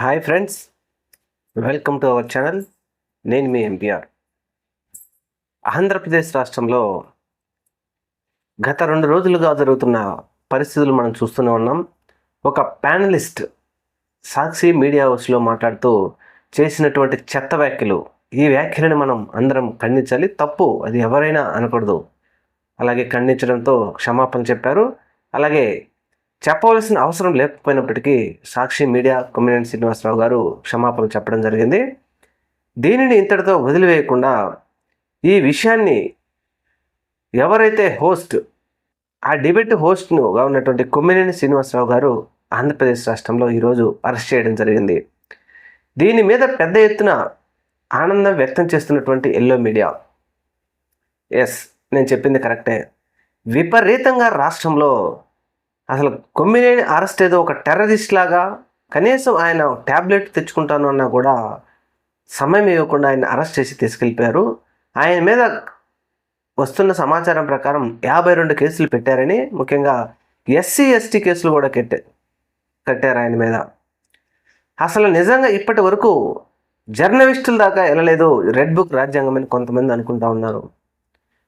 Hi friends welcome to our channel నేను మీ MPR Andhra Pradesh రాష్ట్రంలో గత రెండు రోజులుగా జరుగుతున్న పరిస్థితులు మనం చూస్తూనే ఉన్నాం. ఒక ప్యానలిస్ట్ సాక్షి మీడియా హౌస్లో మాట్లాడుతూ చేసినటువంటి చెత్త వ్యాఖ్యలు ఈ వ్యాఖ్యలను మనం అందరం ఖండించాలి. తప్పు అది ఎవరైనా అనకూడదు. అలాగే ఖండించడంతో క్షమాపణ చెప్పారు. అలాగే చెప్పవలసిన అవసరం లేకపోయినప్పటికీ సాక్షి మీడియా కొమ్మినేని శ్రీనివాసరావు గారు క్షమాపణ చెప్పడం జరిగింది. దీనిని ఇంతటితో వదిలివేయకుండా ఈ విషయాన్ని ఎవరైతే హోస్ట్ ఆ డిబేట్ హోస్ట్నుగా ఉన్నటువంటి కొమ్మినేని శ్రీనివాసరావు గారు ఆంధ్రప్రదేశ్ రాష్ట్రంలో ఈరోజు అరెస్ట్ చేయడం జరిగింది. దీని మీద పెద్ద ఎత్తున ఆనందం వ్యక్తం చేస్తున్నటువంటి ఎల్లో మీడియా. ఎస్ నేను చెప్పింది కరెక్టే. విపరీతంగా రాష్ట్రంలో అసలు కొమ్మినేని అరెస్ట్ ఏదో ఒక టెర్రరిస్ట్ లాగా కనీసం ఆయన ట్యాబ్లెట్ తెచ్చుకుంటాను అన్నా కూడా సమయం ఇవ్వకుండా ఆయన అరెస్ట్ చేసి తీసుకెళ్ళిపోయారు. ఆయన మీద వస్తున్న సమాచారం ప్రకారం యాభై రెండు కేసులు పెట్టారని ముఖ్యంగా ఎస్సీ ఎస్టీ కేసులు కూడా కట్టే కట్టారు ఆయన మీద. అసలు నిజంగా ఇప్పటి వరకు జర్నలిస్టుల దాకా వెళ్ళలేదు రెడ్ బుక్ రాజ్యాంగం అని కొంతమంది అనుకుంటా ఉన్నారు.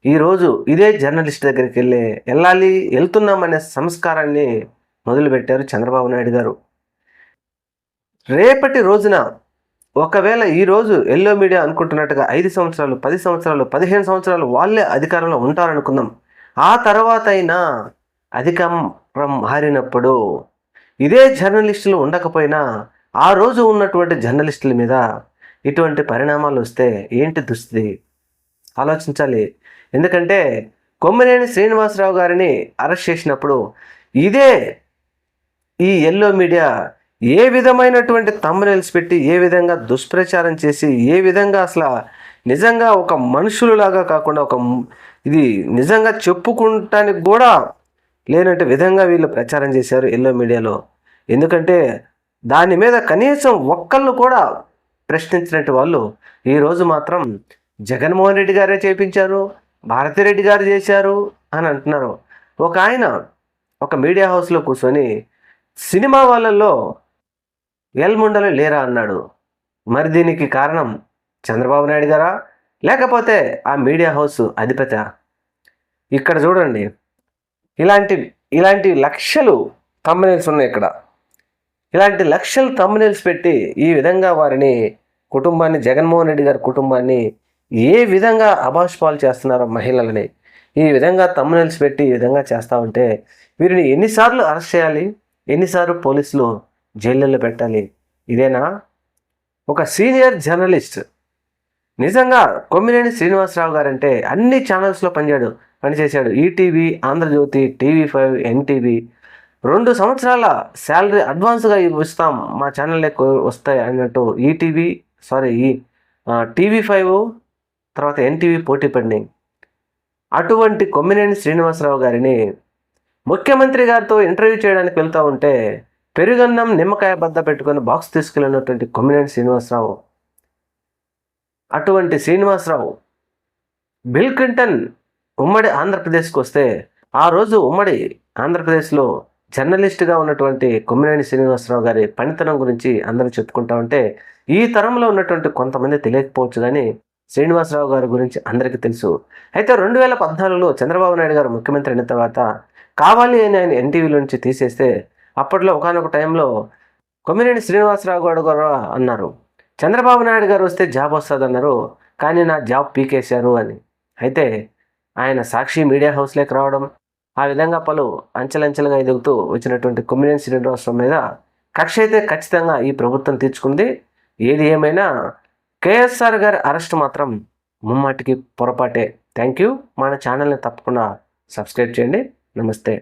ఈరోజు ఇదే జర్నలిస్ట్ దగ్గరికి వెళ్ళి వెళ్ళాలి వెళ్తున్నామనే సంస్కారాన్ని మొదలుపెట్టారు చంద్రబాబు నాయుడు గారు. రేపటి రోజున ఒకవేళ ఈరోజు ఎల్లో మీడియా అనుకుంటున్నట్టుగా ఐదు సంవత్సరాలు పది సంవత్సరాలు పదిహేను సంవత్సరాలు వాళ్ళే అధికారంలో ఉంటారనుకుందాం. ఆ తర్వాత అయినా అధికారం మారినప్పుడు ఇదే జర్నలిస్టులు ఉండకపోయినా ఆ రోజు ఉన్నటువంటి జర్నలిస్టుల మీద ఇటువంటి పరిణామాలు వస్తే ఏంటి దుస్థితి? ఆలోచించాలి. ఎందుకంటే కొమ్మినేని శ్రీనివాసరావు గారిని అరెస్ట్ చేసినప్పుడు ఇదే ఈ ఎల్లో మీడియా ఏ విధమైనటువంటి తమ్మునేల్స్ పెట్టి ఏ విధంగా దుష్ప్రచారం చేసి ఏ విధంగా అసలు నిజంగా ఒక మనుషులలాగా కాకుండా ఒక ఇది నిజంగా చెప్పుకుంటానికి కూడా లేనట్టు విధంగా వీళ్ళు ప్రచారం చేశారు ఎల్లో మీడియాలో. ఎందుకంటే దాని మీద కనీసం ఒక్కళ్ళు కూడా ప్రశ్నించినట్టు వాళ్ళు. ఈరోజు మాత్రం జగన్మోహన్ రెడ్డి గారే చేపించారు భారతిరెడ్డి గారు చేశారు అని అంటున్నారు. ఒక ఆయన ఒక మీడియా హౌస్లో కూర్చొని సినిమా వాళ్ళల్లో ఎల్ముండలు లేరా అన్నాడు. మరి దీనికి కారణం చంద్రబాబు నాయుడు గారా? లేకపోతే ఆ మీడియా హౌస్ అధిపత? ఇక్కడ చూడండి. ఇలాంటి ఇలాంటి లక్షలు తమ్మనేల్స్ ఉన్నాయి ఇక్కడ. ఇలాంటి లక్షలు తమ్మనేల్స్ పెట్టి ఈ విధంగా వారిని కుటుంబాన్ని జగన్మోహన్ రెడ్డి గారి కుటుంబాన్ని ఏ విధంగా అభాష్పాలు చేస్తున్నారో మహిళలని ఈ విధంగా తమ్మునెల్స్ పెట్టి ఈ విధంగా చేస్తూ ఉంటే వీరిని ఎన్నిసార్లు అరెస్ట్ చేయాలి? ఎన్నిసార్లు పోలీసులు జైళ్ళల్లో పెట్టాలి? ఇదేనా? ఒక సీనియర్ జర్నలిస్ట్ నిజంగా కొమ్మినేని శ్రీనివాసరావు గారంటే అన్ని ఛానల్స్లో పనిచేయడు పనిచేశాడు. ETV Andhra Jyothi TV five NTV. రెండు సంవత్సరాల శాలరీ అడ్వాన్స్గా ఇస్తాం మా ఛానల్లో వస్తాయి అన్నట్టు ఈటీవీ సారీ ఈ టీవీ ఫైవ్ తర్వాత ఎన్టీవీ పోటీ పడినాయి అటువంటి కొమ్మినేని శ్రీనివాసరావు గారిని ముఖ్యమంత్రి గారితో ఇంటర్వ్యూ చేయడానికి వెళ్తూ ఉంటే పెరుగన్నం నిమ్మకాయ బద్ద పెట్టుకొని బాక్స్ తీసుకెళ్ళినటువంటి కొమ్మినేని శ్రీనివాసరావు అటువంటి శ్రీనివాసరావు బిల్ క్లింటన్ ఉమ్మడి ఆంధ్రప్రదేశ్కి వస్తే ఆ రోజు ఉమ్మడి ఆంధ్రప్రదేశ్లో జర్నలిస్ట్గా ఉన్నటువంటి కొమ్మినేని శ్రీనివాసరావు గారి పనితనం గురించి అందరూ చెప్పుకుంటా ఉంటే ఈ తరంలో ఉన్నటువంటి కొంతమంది తెలియకపోవచ్చు కానీ శ్రీనివాసరావు గారి గురించి అందరికీ తెలుసు. అయితే రెండు వేల పద్నాలుగులో చంద్రబాబు నాయుడు గారు ముఖ్యమంత్రి అయిన తర్వాత కావాలి అని ఆయన ఎన్టీవీ నుంచి తీసేస్తే అప్పట్లో ఒకనొక టైంలో కొమ్మినేని శ్రీనివాసరావు గారు గారు అన్నారు చంద్రబాబు నాయుడు గారు వస్తే జాబ్ వస్తుంది అన్నారు. కానీ నా జాబ్ పీకేశారు అని. అయితే ఆయన సాక్షి మీడియా హౌస్లోకి రావడం ఆ విధంగా పలు అంచెలంచెలుగా ఎదుగుతూ వచ్చినటువంటి కొమ్మినేని శ్రీనివాసరావు మీద కక్ష అయితే ఖచ్చితంగా ఈ ప్రభుత్వం తీర్చుకుంది. ఏది ఏమైనా కేఎస్ఆర్ గారి అరెస్ట్ మాత్రం ముమ్మాటికి పొరపాటే. థ్యాంక్ యూ మన ఛానల్ని తప్పకుండా సబ్స్క్రైబ్ చేయండి. నమస్తే.